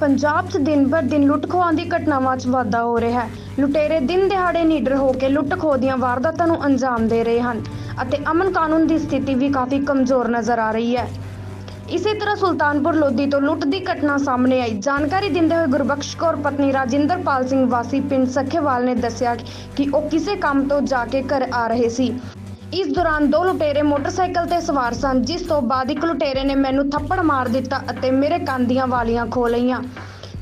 ਪੰਜਾਬ 'ਚ ਦਿਨ ਬਰ ਦਿਨ ਲੁੱਟ ਦੀ ਘਟਨਾਵਾਂ 'ਚ ਵਾਧਾ ਹੋ ਰਿਹਾ ਹੈ। ਲੁਟੇਰੇ ਦਿਨ ਦਿਹਾੜੇ ਨੀਡਰ ਹੋ ਕੇ ਲੁੱਟ ਦੀਆਂ ਵਾਰਦਾਤਾਂ ਨੂੰ ਅੰਜਾਮ ਦੇ ਰਹੇ ਹਨ ਅਤੇ ਅਮਨ ਕਾਨੂੰਨ ਦੀ ਸਥਿਤੀ ਵੀ ਕਾਫੀ ਕਮਜ਼ੋਰ ਨਜ਼ਰ ਆ ਰਹੀ ਹੈ। ਇਸੇ ਤਰ੍ਹਾਂ ਸੁਲਤਾਨਪੁਰ ਲੋਧੀ ਤੋਂ ਲੁੱਟ ਦੀ ਘਟਨਾ ਸਾਹਮਣੇ ਆਈ। ਜਾਣਕਾਰੀ ਦਿੰਦੇ ਹੋਏ ਗੁਰਬਖਸ਼ ਕੌਰ, ਪਤਨੀ ਰਾਜਿੰਦਰਪਾਲ ਸਿੰਘ ਵਾਸੀ, ਪਿੰਡ ਸਖੇਵਾਲ ਨੇ ਦੱਸਿਆ ਕਿ ਉਹ ਕਿਸੇ ਕੰਮ ਤੋਂ ਜਾ ਕੇ ਘਰ ਆ ਰਹੇ ਸੀ। ਇਸ ਦੌਰਾਨ ਦੋ ਲੁਟੇਰੇ ਮੋਟਰਸਾਈਕਲ ਤੇ ਸਵਾਰ ਸਨ ਜਿਸ ਤੋਂ ਬਾਅਦ ਇੱਕ ਲੁਟੇਰੇ ਨੇ ਮੈਨੂੰ ਥੱਪੜ ਮਾਰ ਦਿੱਤਾ ਅਤੇ ਮੇਰੇ ਕੰਨ ਦੀਆਂ ਵਾਲੀਆਂ ਖੋ ਲਈਆਂ।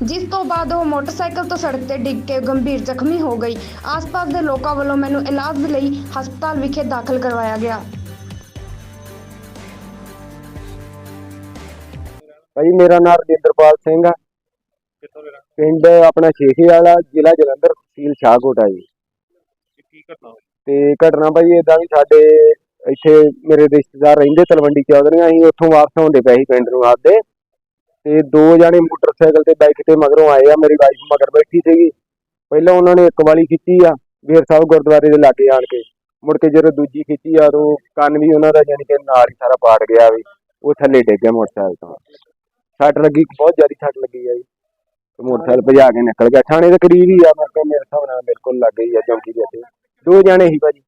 ਜਿਸ ਤੋਂ ਬਾਅਦ ਉਹ ਮੋਟਰਸਾਈਕਲ ਤੋਂ ਸੜਕ ਤੇ ਡਿੱਗ ਕੇ ਗੰਭੀਰ ਜ਼ਖਮੀ ਹੋ ਗਈ। ਆਸ-ਪਾਸ ਦੇ ਲੋਕਾਂ ਵੱਲੋਂ ਮੈਨੂੰ ਇਲਾਜ ਲਈ ਹਸਪਤਾਲ ਵਿਖੇ ਦਾਖਲ ਕਰਵਾਇਆ ਗਿਆ। ਭਾਈ ਮੇਰਾ ਨਾਮ ਰਜਿੰਦਰਪਾਲ ਸਿੰਘ ਆ ਕਿੱਥੋਂ ਦੇ ਰਹਿਣ ਪਿੰਡ ਆਪਣਾ ਸ਼ੇਖੇ ਵਾਲਾ ਜ਼ਿਲ੍ਹਾ ਜਲੰਧਰ ਤਹਿਸੀਲ ਸ਼ਾਹਕੋਟ ਆ ਜੀ। ਕੀ ਘਟਨਾ ਹੋਈ? ਤੇ ਘਟਨਾ ਭਾਈ ਇਦਾਂ ਵੀ ਸਾਡੇ ਇੱਥੇ ਮੇਰੇ ਰਿਸ਼ਤੇਦਾਰ ਰਹਿੰਦੇ ਤਲਵੰਡੀ ਚੌਧਰੀਆਂ ਅਸੀਂ ਉੱਥੋਂ ਵਾਪਸ ਆਉਂਦੇ ਪਏ ਸੀ ਪਿੰਡ ਨੂੰ ਆਪਦੇ। ਤੇ ਦੋ ਜਾਣੇ ਮੋਟਰਸਾਈਕਲ ਤੇ ਬਾਈਕ ਤੇ ਮਗਰੋਂ ਆਏ ਆ, ਮੇਰੀ ਵਾਈਫ ਮਗਰ ਬੈਠੀ ਸੀਗੀ। ਪਹਿਲਾਂ ਉਹਨਾਂ ਨੇ ਇੱਕ ਵਾਲੀ ਖਿੱਚੀ ਆ ਵੀਰ ਸਾਹਿਬ ਗੁਰਦੁਆਰੇ ਦੇ ਲਾਗੇ ਆਣ ਕੇ। ਮੁੜ ਕੇ ਜਦੋਂ ਦੂਜੀ ਖਿੱਚੀ ਆ ਉਹ ਕੰਨ ਵੀ ਉਹਨਾਂ ਦਾ ਯਾਨੀ ਕਿ ਨਾਲ ਹੀ ਸਾਰਾ ਪਾੜ ਗਿਆ ਵੀ, ਉਹ ਥੱਲੇ ਡਿੱਗ ਗਿਆ ਮੋਟਰਸਾਈਕਲ ਤੋਂ। ਸੱਟ ਲੱਗੀ, ਬਹੁਤ ਜ਼ਿਆਦਾ ਸੱਟ ਲੱਗੀ ਆ ਜੀ। ਤੇ ਮੋਟਰਸਾਈਕਲ ਭਜਾ ਕੇ ਨਿਕਲ ਗਿਆ। ਥਾਣੇ ਦੇ ਕਰੀਬ ਹੀ ਆ ਮੈਂ ਕਿਹਾ ਮੇਰੇ ਹਿਸਾਬ ਨਾਲ ਬਿਲਕੁਲ ਲੱਗ ਗਈ ਆ, ਚੌਂਕੀ ਦੇ ਉੱਤੇ ਦੋ ਜਾਣੇ ਸੀ ਭਾਜੀ।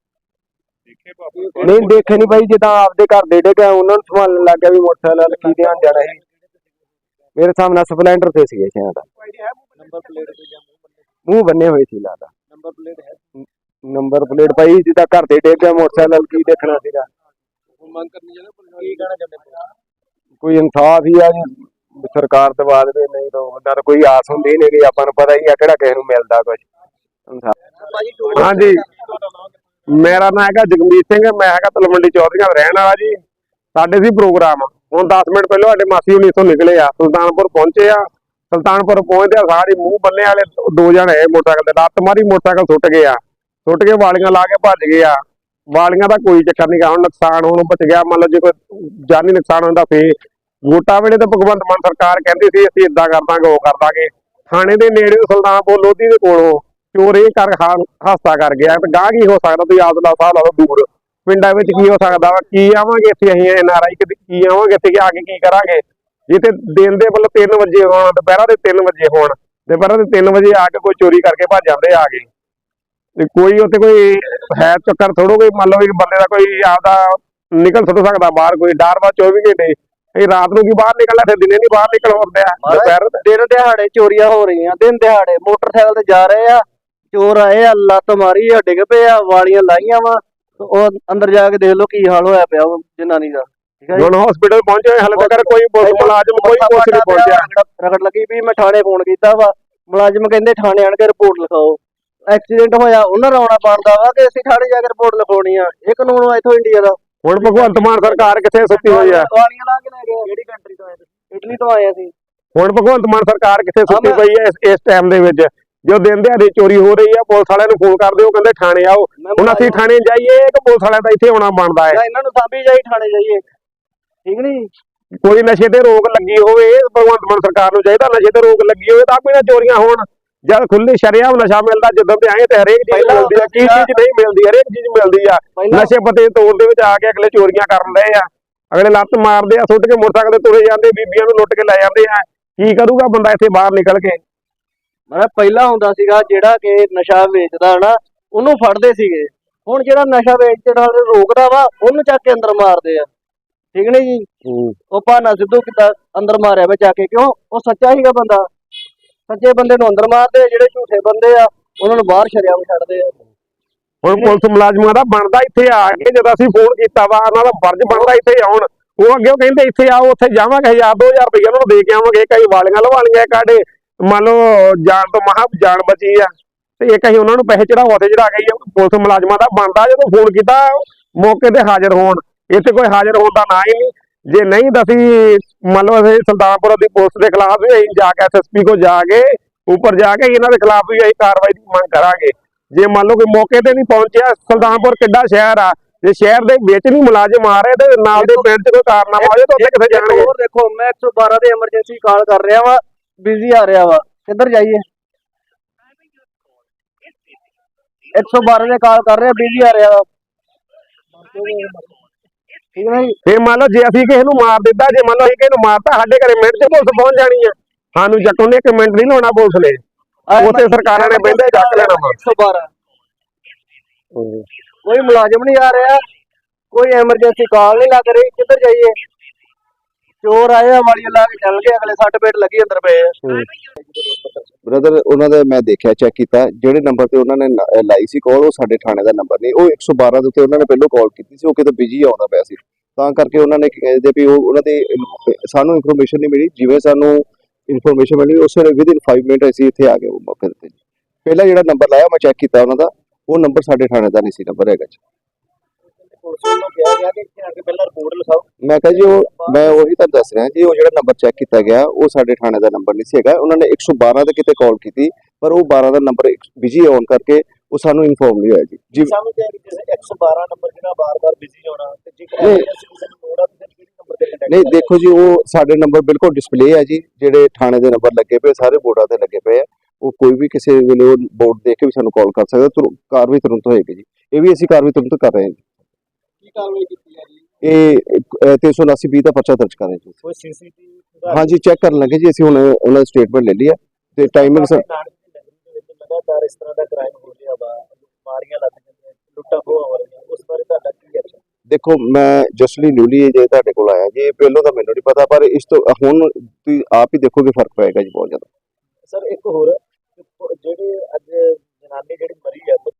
ਦੇਖੇ ਬਾਪੂ ਨਹੀਂ ਦੇਖੇ ਨਹੀਂ ਭਾਈ ਜਿੱਦਾਂ ਆਪਦੇ ਘਰ ਦੇ ਡਿੱਗਿਆ ਉਹਨਾਂ ਨੂੰ ਸੰਭਾਲਣ ਲੱਗ ਗਿਆ ਵੀ ਮੋਟਰਸਾਈਕਲ ਵੱਲ ਕੀ ਧਿਆਨ ਜਾਣਾ ਸੀ। ਮੇਰੇ ਸਾਹਮਣੇ ਸਪਲੈਂਡਰ ਤੇ ਸੀਗੇ ਸ਼ਾਇਦ। ਨੰਬਰ ਪਲੇਟ ਤੇ ਜਾਂ ਮੂੰਹ ਬੰਨੇ ਹੋਏ। ਸੀ ਲੱਗਦਾ ਨੰਬਰ ਪਲੇਟ ਹੈ। ਨੰਬਰ ਪਲੇਟ ਭਾਈ ਜਿੱਦਾਂ ਘਰ ਦੇ ਡਿੱਗਿਆ ਮੋਟਰਸਾਈਕਲ ਵੱਲ ਕੀ ਦੇਖਣਾ ਸੀਗਾ। ਉਹ ਮੰਗ ਕਰਨੀ ਚਾਹੁੰਦੇ ਕੀ ਕਹਿਣਾ ਚਾਹੁੰਦੇ ਕੋਈ ਇਨਸਾਫ ਹੀ ਆ ਜੀ। ਸਰਕਾਰ ਦਵਾ ਦੇਵੇ ਨਹੀਂ ਤਾਂ ਉਹਨਾਂ ਕੋਈ ਆਸ ਹੁੰਦੀ ਨਹੀਂ ਕਿ ਆਪਾਂ ਨੂੰ ਪਤਾ ਹੀ ਆ ਕਿਹੜਾ ਕਿਸੇ ਨੂੰ ਮਿਲਦਾ ਕੁਝ ਹਾਂਜੀ। ਮੇਰਾ ਨਾਮ ਹੈਗਾ ਜਗਮੀਤ ਸਿੰਘ ਮੈਂ ਹੈਗਾ ਤਲਵੰਡੀ ਚੌਧਰੀਆਂ ਦਾ ਰਹਿਣ ਵਾਲਾ ਜੀ। ਸਾਡੇ ਸੀ ਪ੍ਰੋਗਰਾਮ। ਹੁਣ 10 ਮਿੰਟ ਪਹਿਲਾਂ ਸਾਡੇ ਮਾਸੀ ਹੁਣੀ ਇੱਥੋਂ ਨਿਕਲੇ ਆ। ਸੁਲਤਾਨਪੁਰ ਪਹੁੰਚੇ ਆ। ਸੁਲਤਾਨਪੁਰ ਪਹੁੰਚਦੇ ਆ ਸਾਰੇ ਮੂੰਹ ਬੰਨੇ ਵਾਲੇ ਦੋ ਜਣੇ ਮੋਟਰਸਾਈਕਲ ਤੇ। ਲੱਤ ਮਾਰੀ ਮੋਟਰਸਾਈਕਲ ਸੁੱਟ ਗਏ ਆ। ਸੁੱਟ ਕੇ ਵਾਲੀਆਂ ਲਾ ਕੇ ਭੱਜ ਗਏ ਆ। ਵਾਲੀਆਂ ਦਾ ਕੋਈ ਚੱਕਰ ਨਹੀਂ ਗਾ। ਹੁਣ ਨੁਕਸਾਨ ਹੋਣੋਂ ਬਚ ਗਿਆ। ਮੰਨ ਲਓ ਜੇ ਕੋਈ ਜਾਨੀ ਨੁਕਸਾਨ ਹੁੰਦਾ ਫੇ ਵੋਟਾਂ ਵੇਲੇ ਤਾਂ ਭਗਵੰਤ ਮਾਨ ਸਰਕਾਰ ਕਹਿੰਦੀ ਸੀ ਅਸੀਂ ਇਦਾਂ ਕਰ ਦਾਂਗੇ ਉਹ ਕਰ ਦਾਂਗੇ ਥਾਣੇ ਦੇ ਨੇੜੇ ਸੁਲਤਾਨਪੁਰ ਲੋਧੀ ਦੇ ਕੋਲੋਂ ਚੋਰ ਇਹ ਕਰ ਹਾਦਸਾ ਕਰ ਗਿਆ। ਤੇ ਗਾਹ ਕੀ ਹੋ ਸਕਦਾ? ਤੁਸੀਂ ਆਪ ਦਾ ਸਾਹ ਲਾ ਲਓ ਦੂਰ। ਪਿੰਡਾਂ ਵਿੱਚ ਕੀ ਹੋ ਸਕਦਾ? ਵਾ ਕੀ ਆਵਾਂਗੇ ਇੱਥੇ ਅਸੀਂ ਐਨ ਆਰ ਆਈ ਕੀ ਆਵਾਂਗੇ ਇੱਥੇ ਕਿ ਆ ਕੇ ਕੀ ਕਰਾਂਗੇ? ਜਿੱਥੇ ਦਿਨ ਦੇ ਵੱਲੋਂ 3 ਵਜੇ ਹੋਣ ਦੁਪਹਿਰਾਂ ਦੇ 3 ਵਜੇ ਹੋਣ ਦੁਪਹਿਰਾਂ ਦੇ 3 ਵਜੇ ਆ ਕੇ ਕੋਈ ਚੋਰੀ ਕਰਕੇ ਭੱਜ ਜਾਂਦੇ ਆ ਕੇ। ਤੇ ਕੋਈ ਉੱਥੇ ਕੋਈ ਹੈ ਚੱਕਰ ਥੋੜੋ ਕੋਈ ਮੰਨ ਲਓ ਇੱਕ ਬੰਦੇ ਦਾ ਕੋਈ ਆਪਦਾ ਨਿਕਲ ਥੋੜੋ ਸਕਦਾ ਬਾਹਰ ਕੋਈ ਡਰ ਵਾ 24 ਘੰਟੇ। ਇਹ ਰਾਤ ਨੂੰ ਕੀ ਬਾਹਰ ਨਿਕਲਣਾ ਤੇ ਦਿਨੇ ਨਹੀਂ ਬਾਹਰ ਨਿਕਲ ਹੁੰਦੇ। ਦੁਪਹਿਰ ਦਿਨ ਦਿਹਾੜੇ ਚੋਰੀਆਂ ਹੋ ਰਹੀਆਂ ਦਿਨ ਦਿਹਾੜੇ ਮੋਟਰਸਾਈਕਲ ਤੇ ਜਾ ਰਹੇ ਆ। ਚੋਰ ਆਏ ਆ ਲੱਤ ਮਾਰੀ ਆ ਡਿੱਗ ਪਏ ਆ ਵਾਲੀਆਂ ਲਾਈਆਂ ਵਾ ਉਹ ਅੰਦਰ ਜਾ ਕੇ ਦੇਖ ਲਓ ਕੀ ਹਾਲ ਹੋਇਆ ਪਿਆ ਉਹ ਜਨਾਨੀ ਦਾ ਠੀਕ ਹੈ ਜੀ? ਹੁਣ ਹਸਪੀਟਲ ਪਹੁੰਚੇ ਹਾਲੇ ਤੱਕ ਕੋਈ ਪੁਲਿਸ ਮੁਲਾਜ਼ਮ ਕੋਈ ਪੁਲਿਸ ਨਹੀਂ ਪਹੁੰਚਿਆ। ਰਗੜ- ਲੱਗੀ ਵੀ ਮੈਂ ਥਾਣੇ ਫੋਨ ਕੀਤਾ ਵਾ ਮੁਲਾਜ਼ਮ ਕਹਿੰਦੇ ਥਾਣੇ ਆਣ ਕੇ ਰਿਪੋਰਟ ਲਿਖਾਓ। ਐਕਸੀਡੈਂਟ ਹੋਇਆ ਉਹਨਾਂ ਦਾ ਆਉਣਾ ਬਣਦਾ ਵਾ ਕਿ ਅਸੀਂ ਥਾਣੇ ਜਾ ਕੇ ਰਿਪੋਰਟ ਲਿਖਾਉਣੀ ਆ ਇਹ ਕਾਨੂੰਨ ਵਾ ਇੱਥੋਂ ਇੰਡੀਆ ਦਾ। ਹੁਣ ਭਗਵੰਤ ਮਾਨ ਸਰਕਾਰ ਕਿੱਥੇ ਸੁੱਤੀ ਹੋਈ ਆ? ਵਾਲੀਆਂ ਲਾ ਕੇ ਲੈ ਗਏ ਕਿਹੜੀ ਕੰਟਰੀ ਤੋਂ ਆਏ ਤੁਸੀਂ? ਇਟਲੀ ਤੋਂ ਆਏ ਅਸੀਂ। ਹੁਣ ਭਗਵੰਤ ਮਾਨ ਸਰਕਾਰ ਕਿੱਥੇ ਸੁੱਤੀ ਪਈ ਇਸ ਇਸ ਟਾਈਮ ਦੇ ਵਿੱਚ? ਜੋ ਦਿਨ ਦਿਹਾੜੇ ਚੋਰੀ ਹੋ ਰਹੀ ਆ ਪੁਲਿਸ ਵਾਲਿਆਂ ਨੂੰ ਫੋਨ ਕਰਦੇ ਉਹ ਕਹਿੰਦੇ ਥਾਣੇ ਆਓ। ਹੁਣ ਅਸੀਂ ਥਾਣੇ ਜਾਈਏ ਕਿ ਪੁਲਿਸ ਵਾਲਿਆਂ ਦਾ ਇੱਥੇ ਆਉਣਾ ਬਣਦਾ ਹੈ? ਇਹਨਾਂ ਨੂੰ ਸਾਂਭੀ ਜਾਈ ਥਾਣੇ ਜਾਈਏ। ਠੀਕ ਨਹੀਂ? ਕੋਈ ਨਸ਼ੇ ਤੇ ਰੋਕ ਲੱਗੀ ਹੋਵੇ ਭਗਵੰਤ ਮਾਨ ਸਰਕਾਰ ਨੂੰ ਚਾਹੀਦਾ ਨਸ਼ੇ ਤੇ ਰੋਕ ਲੱਗੀ ਹੋਵੇ ਤਾਂ ਕੋਈ ਨਾ ਚੋਰੀਆਂ ਹੋਣ। ਜਦ ਖੁੱਲੇ ਸ਼ਰਿਆਮ ਨਸ਼ਾ ਮਿਲਦਾ ਜਦੋਂ ਤੇ ਆਏ ਤੇ ਹਰੇਕ ਚੀਜ਼ ਮਿਲਦੀ ਆ ਕੀ ਚੀਜ਼ ਨਹੀਂ ਮਿਲਦੀ ਹਰੇਕ ਚੀਜ਼ ਮਿਲਦੀ ਆ। ਨਸ਼ੇ ਪਤੇ ਤੌਰ ਦੇ ਵਿੱਚ ਆ ਕੇ ਅਗਲੇ ਚੋਰੀਆਂ ਕਰਨ ਲਏ ਆ। ਅਗਲੇ ਲੱਤ ਮਾਰਦੇ ਆ ਸੁੱਟ ਕੇ ਮੋਟਰਸਾਈਕਲ ਤੇ ਤੁਰੇ ਜਾਂਦੇ ਬੀਬੀਆਂ ਨੂੰ ਲੁੱਟ ਕੇ ਲੈ ਜਾਂਦੇ ਆ। ਕੀ ਕਰੂਗਾ ਬੰਦਾ ਇੱਥੇ ਬਾਹਰ ਨਿਕਲ ਕੇ? ਮੈਂ ਪਹਿਲਾਂ ਹੁੰਦਾ ਸੀਗਾ ਜਿਹੜਾ ਕਿ ਨਸ਼ਾ ਵੇਚਦਾ ਨਾ ਉਹਨੂੰ ਫੜਦੇ ਸੀਗੇ। ਹੁਣ ਜਿਹੜਾ ਨਸ਼ਾ ਵੇਚਣ ਵਾਲੇ ਰੋਕਦਾ ਵਾ ਉਹਨੂੰ ਚੱਕ ਕੇ ਅੰਦਰ ਮਾਰਦੇ ਆ। ਠੀਕ ਨਹੀਂ ਜੀ? ਉਹ ਭਾਨਾ ਸਿੱਧੂ ਕਿੱਦਾਂ ਅੰਦਰ ਮਾਰਿਆ ਵਾ ਚੱਕ ਕੇ ਕਿਉਂ? ਉਹ ਸੱਚਾ ਹੀਗਾ ਬੰਦਾ। ਸੱਚੇ ਬੰਦੇ ਨੂੰ ਅੰਦਰ ਮਾਰਦੇ ਆ, ਜਿਹੜੇ ਝੂਠੇ ਬੰਦੇ ਆ ਉਹਨਾਂ ਨੂੰ ਬਾਹਰ ਸ਼ਰਿਆਮ ਛੱਡਦੇ ਆ। ਹੁਣ ਪੁਲਿਸ ਮੁਲਾਜ਼ਮਾਂ ਦਾ ਬਣਦਾ ਇੱਥੇ ਆ ਕੇ ਜਦੋਂ ਅਸੀਂ ਫੋਨ ਕੀਤਾ ਵਾ ਉਹਨਾਂ ਦਾ ਫਰਜ਼ ਬਣਦਾ ਇੱਥੇ ਆਉਣ। ਉਹ ਅੱਗੇ ਉਹ ਕਹਿੰਦੇ ਇੱਥੇ ਆਓ ਉੱਥੇ ਜਾਵਾਂਗੇ 1000 2000 ਰੁਪਏ ਉਹਨਾਂ ਨੂੰ ਦੇ ਕੇ ਆਵਾਂਗੇ ਕਈ ਵਾਲੀਆਂ ਲਵਾਲੀਆਂ ਕਾੜੇ ਮੰਨ ਲਓ ਜਾਨ ਤੋਂ ਮਹਾ ਜਾਨ ਬਚੀ ਆ ਤੇ ਇੱਕ ਅਸੀਂ ਉਹਨਾਂ ਨੂੰ ਪੈਸੇ ਚੜਾਓ ਉੱਥੇ ਚੜਾ ਗਈ ਪੁਲਿਸ ਮੁਲਾਜ਼ਮਾਂ ਦਾ ਬਣਦਾ ਜਦੋਂ ਫੋਨ ਕੀਤਾ ਮੌਕੇ ਤੇ ਹਾਜ਼ਰ ਹੋਣ। ਇੱਥੇ ਕੋਈ ਹਾਜ਼ਰ ਹੋਣ ਦਾ ਨਾ ਹੀ ਨਹੀਂ। ਜੇ ਨਹੀਂ ਤਾਂ ਅਸੀਂ ਮੰਨ ਲਓ ਅਸੀਂ ਸੁਲਤਾਨਪੁਰ ਦੀ ਪੁਲਿਸ ਦੇ ਖਿਲਾਫ ਵੀ ਅਸੀਂ ਜਾ ਕੇ ਐਸਐਸਪੀ ਕੋ ਜਾ ਕੇ ਉੱਪਰ ਜਾ ਕੇ ਇਹਨਾਂ ਦੇ ਖਿਲਾਫ ਵੀ ਅਸੀਂ ਕਾਰਵਾਈ ਦੀ ਮੰਗ ਕਰਾਂਗੇ। ਜੇ ਮੰਨ ਲਓ ਕਿ ਮੌਕੇ ਤੇ ਨਹੀਂ ਪਹੁੰਚਿਆ ਸੁਲਤਾਨਪੁਰ ਕਿੱਡਾ ਸ਼ਹਿਰ ਆ ਜੇ ਸ਼ਹਿਰ ਦੇ ਵਿੱਚ ਨਹੀਂ ਮੁਲਾਜ਼ਮ ਆ ਰਹੇ ਤੇ ਨਾਲ ਦੇ ਪਿੰਡ 'ਚ ਕੋਈ ਕਾਰਨਾਮਾ ਹੋ ਜਾਏ ਤਾਂ ਉੱਥੇ ਕਿੱਥੇ ਜਾਣਗੇ? ਹੋਰ ਦੇਖੋ ਮੈਂ 112 ਦੇ ਐਮਰਜੈਂਸੀ ਕਾਲ ਕਰ ਰਿਹਾ ਵਾ। ਬਿਜ਼ੀ ਆ ਰਿਹਾ ਵਾ। ਕਿੱਧਰ ਜਾਈਏ? 112 ਦੇ ਕਾਲ ਕਰ ਰਿਹਾ ਬਿਜ਼ੀ ਆ ਰਿਹਾ ਵਾ। ਠੀਕ ਹੈ ਜੀ ਫੇ ਮੰਨ ਲਓ ਜੇ ਅਸੀਂ ਕਿਸੇ ਨੂੰ ਮਾਰ ਦਿੱਤਾ ਜੇ ਮੰਨ ਲਓ ਅਸੀਂ ਕਿਸੇ ਨੂੰ ਮਾਰਤਾ ਸਾਡੇ ਘਰੇ ਮਿੰਟ 'ਚ ਪੁਲਿਸ ਪਹੁੰਚ ਜਾਣੀ ਆ। ਸਾਨੂੰ ਚੱਕਣ ਨੇ ਇੱਕ ਮਿੰਟ ਨਹੀਂ ਲਾਉਣਾ ਪੁਲਿਸ ਨੇ ਉੱਥੇ ਸਰਕਾਰਾਂ ਨੇ ਬਹਿੰਦੇ ਚੱਕ ਲੈਣਾ ਵਾ। 112 ਕੋਈ ਮੁਲਾਜ਼ਮ ਨਹੀਂ ਆ ਰਿਹਾ। ਕੋਈ ਐਮਰਜੈਂਸੀ ਕਾਲ ਨਹੀਂ ਲੱਗ ਰਹੀ। ਕਿੱਧਰ ਜਾਈਏ? ਚੋਰ ਆਏ ਆ ਵਾਲੀਆਂ ਲਾ ਕੇ ਚੱਲ ਗਏ ਅਗਲੇ ਸੱਟ ਪੇਟ ਲੱਗੀ ਅੰਦਰ ਪਏ ਆ। ਬ੍ਰਦਰ ਉਹਨਾਂ ਦਾ ਮੈਂ ਦੇਖਿਆ ਚੈੱਕ ਕੀਤਾ ਜਿਹੜੇ ਨੰਬਰ ਤੇ ਉਹਨਾਂ ਨੇ ਲ- ਲਾਈ ਸੀ ਕਾਲ ਉਹ ਸਾਡੇ ਥਾਣੇ ਦਾ ਨੰਬਰ ਨਹੀਂ ਉਹ 112 ਦੇ ਉੱਤੇ ਉਹਨਾਂ ਨੇ ਪਹਿਲਾਂ ਕਾਲ ਕੀਤੀ ਸੀ ਉਹ ਕਿਤੇ ਬਿਜ਼ੀ ਆਉਂਦਾ ਪਿਆ ਸੀ ਤਾਂ ਕਰਕੇ ਉਹਨਾਂ ਨੇ ਕਹਿੰਦੇ ਵੀ ਉਹ ਉਹਨਾਂ ਦੇ ਸਾਨੂੰ ਇਨਫੋਰਮੇਸ਼ਨ ਨਹੀਂ ਮਿਲੀ। ਜਿਵੇਂ ਸਾਨੂੰ ਇਨਫੋਰਮੇਸ਼ਨ ਮਿਲੀ ਉਸ ਵੇਲੇ ਵਿਦਿਨ 5 ਮਿੰਟ ਅਸੀਂ ਇੱਥੇ ਆ ਗਏ ਉਹ ਮੌਕੇ ਤੇ ਪਹਿਲਾ ਜਿਹੜਾ ਨੰਬਰ ਲਾਇਆ ਮੈਂ ਚੈੱਕ ਕੀਤਾ ਉਹਨਾਂ ਦਾ ਉਹ ਨੰਬਰ ਸਾਡੇ ਥਾਣੇ ਦਾ ਨਹੀਂ ਸੀ ਨੰਬਰ ਹੈਗਾ ਜੀ। ਪੁਲਿਸ ਵੱਲੋਂ ਕਿਹਾ ਗਿਆ ਕਿ ਇੱਥੇ ਆ ਕੇ ਪਹਿਲਾਂ ਰਿਪੋਰਟ ਲਿਖਾਓ। ਮੈਂ ਕਿਹਾ ਜੀ ਉਹ ਮੈਂ ਉਹੀ ਤਾਂ ਦੱਸ ਰਿਹਾ ਜੀ ਉਹ ਜਿਹੜਾ ਨੰਬਰ ਚੈੱਕ ਕੀਤਾ ਗਿਆ ਉਹ ਸਾਡੇ ਥਾਣੇ ਦਾ ਨੰਬਰ ਨਹੀਂ ਸੀ ਹੈਗਾ। ਉਹਨਾਂ ਨੇ 112 ਤੇ ਕਿਤੇ ਕਾਲ ਕੀਤੀ ਪਰ ਉਹ 12 ਦਾ ਨੰਬਰ ਬਿਜ਼ੀ ਆਉਣ ਕਰਕੇ ਉਹ ਸਾਨੂੰ ਇਨਫੋਰਮ ਨਹੀਂ ਹੋਇਆ ਜੀ। ਜੀ ਸਮਝਦੇ ਆ ਕਿ ਜਿਵੇਂ 112 ਨੰਬਰ ਜਿਹੜਾ ਬਾਰ-ਬਾਰ ਬਿਜ਼ੀ ਹੋਣਾ ਤੇ ਜੇਕਰ ਨਹੀਂ। ਐਮਰਜੈਂਸੀ ਕਿਸੇ ਨੂੰ ਲੋੜ ਆ ਤਾਂ ਫਿਰ ਕਿਹੜੇ ਨੰਬਰ ਤੇ ਕੰਟੈਕਟ ਨਹੀਂ ਦੇਖੋ ਜੀ ਉਹ ਸਾਡੇ ਨੰਬਰ ਬਿਲਕੁਲ ਡਿਸਪਲੇ ਹੈ ਜੀ ਜਿਹੜੇ ਥਾਣੇ ਦੇ ਨੰਬਰ ਲੱਗੇ ਪਏ ਸਾਰੇ ਬੋਰਡਾਂ ਤੇ ਲੱਗੇ ਪਏ ਆ। ਉਹ ਕੋਈ ਵੀ ਕਿਸੇ ਵੇਲੇ ਉਹ ਬੋਰਡ ਦੇਖ ਕੇ ਵੀ ਸਾਨੂੰ ਕਾਲ ਕਰ ਸਕਦਾ ਕਾਰਵਾਈ ਤੁਰੰਤ ਹੋਏਗੀ ਜੀ। ਇਹ ਵੀ ਅਸੀਂ ਕਾਰਵਾਈ ਤੁਰੰਤ ਕਰ ਰਹੇ ਹਾਂ ਜੀ। ਇਹ 379 ਬੀ ਦਾ ਪਰਚਾ ਦਰਜ ਕਰ ਜੀ ਕੋਈ ਸੀਸੀਟੀਵੀ ਹਾਂਜੀ ਚੈੱਕ ਕਰਨ ਲੱਗੇ ਜੀ ਅਸੀਂ ਹੁਣ ਉਹਨਾਂ ਦੀ ਸਟੇਟਮੈਂਟ ਲੈ ਲਈ ਤੇ ਟਾਈਮਿੰਗ ਸਰ ਦੇਖੋ ਮੈਂ ਜਸਲੀ ਨਿਊਲੀ ਜੇ ਤੁਹਾਡੇ ਕੋਲ ਆਇਆ ਜੀ ਪਹਿਲੋਂ ਤਾਂ ਮੈਨੂੰ ਨਹੀਂ ਪਤਾ ਪਰ ਇਸ ਤੋਂ ਹੁਣ ਤੁਸੀਂ ਆਪ ਹੀ ਦੇਖੋਗੇ ਫ਼ਰਕ ਪਏਗਾ ਜੀ ਬਹੁਤ ਜ਼ਿਆਦਾ। ਸਰ ਇੱਕ ਹੋਰ ਜਿਹੜੇ ਅੱਜ ਜਨਾਨੀ ਜਿਹੜੀ